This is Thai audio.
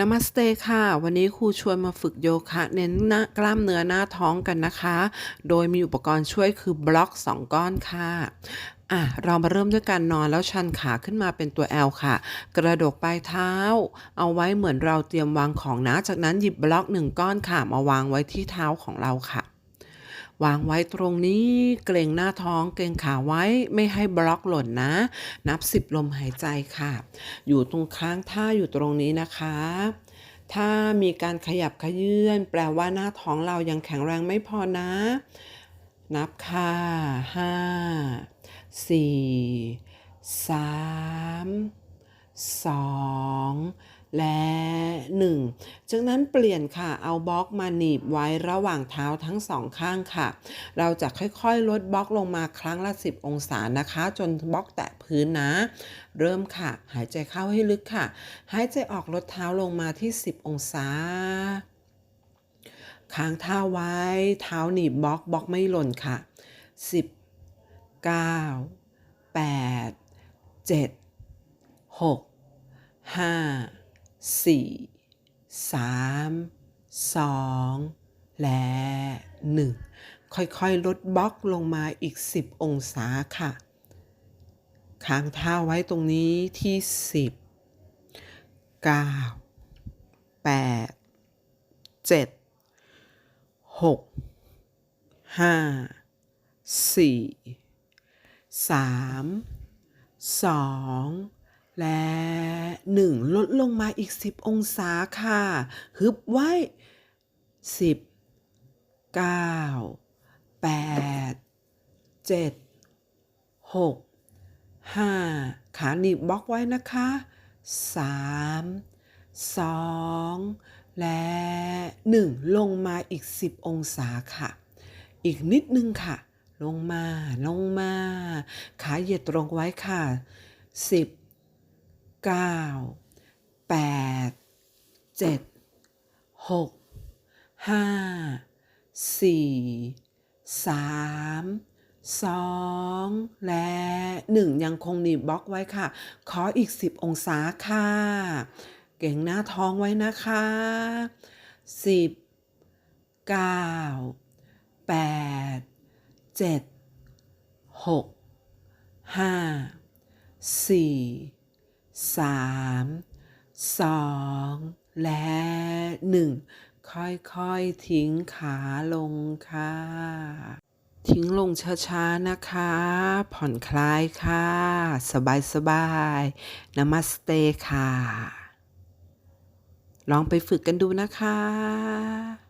นามัสเตค่ะ วันนี้ครูชวนมาฝึกโยคะ เน้นหน้ากล้ามเนื้อหน้าท้องกันนะคะ โดยมีอุปกรณ์ช่วยคือบล็อก 2 ก้อนค่ะอะ เรามาเริ่มด้วยการนอนแล้วชันขาขึ้นมาเป็นตัว L ค่ะ กระดกปลายเท้า เอาไว้เหมือนเราเตรียมวางของนะ จากนั้นหยิบบล็อกหนึ่งก้อนค่ะมาวางไว้ที่เท้าของเราค่ะ วางไว้ตรงนี้เกรงหน้าท้องเกรงขาไว้ไม่ให้บล็อกหล่นนะ นับสิบลมหายใจค่ะ อยู่ตรงค้างท่าอยู่ตรงนี้นะคะ ถ้ามีการขยับขยื่นแปลว่าหน้าท้องเรายังแข็งแรงไม่พอนะ นับค่ะห้าสี่สามสอง และหนึ่งจากนั้นเปลี่ยนค่ะ เอาบล็อกมาหนีบไว้ระหว่างเท้าทั้งสองข้างค่ะ เราจะค่อยๆ ลดบล็อกลงมาครั้งละ 10 องศานะคะ จนบล็อกแตะพื้นนะ เริ่มค่ะ หายใจเข้าให้ลึกค่ะ หายใจออกลดเท้าลงมาที่ 10 องศาค้างเท้าไว้ เท้าหนีบบล็อกบล็อกไม่หล่นค่ะ 10 9 8 7 6 5 4 3 2และ1ค่อยๆ ลดบล็อกลงมาอีก 10 องศาค่ะ ค้างเท้าไว้ตรงนี้ที่ 10 9 8 7 6 5 4 3 2 และ 1 ลดลงมาอีก 10 องศาค่ะ ฮึบไว้ 10 9 8 7 6 5 ขาหนีบบล็อกไว้นะคะ 3 2 และ 1 ลงมาอีก 10 องศาค่ะ อีกนิดนึงค่ะ ลงมา ลงมา ขาเหยียดตรงไว้ค่ะ 10 9 8 7 6 5 4 3 2และ1ยังคงหนีบบล็อกไว้ค่ะ ขออีก10องศาค่ะ เก่งหน้าท้องไว้นะคะ10 9 8 7 6 5 4 3 2และ1ค่อยๆทิ้งขาลงค่ะ ทิ้งลงช้าๆนะคะ ผ่อนคลายค่ะ สบายๆนามัสเตค่ะ ลองไปฝึกกันดูนะคะ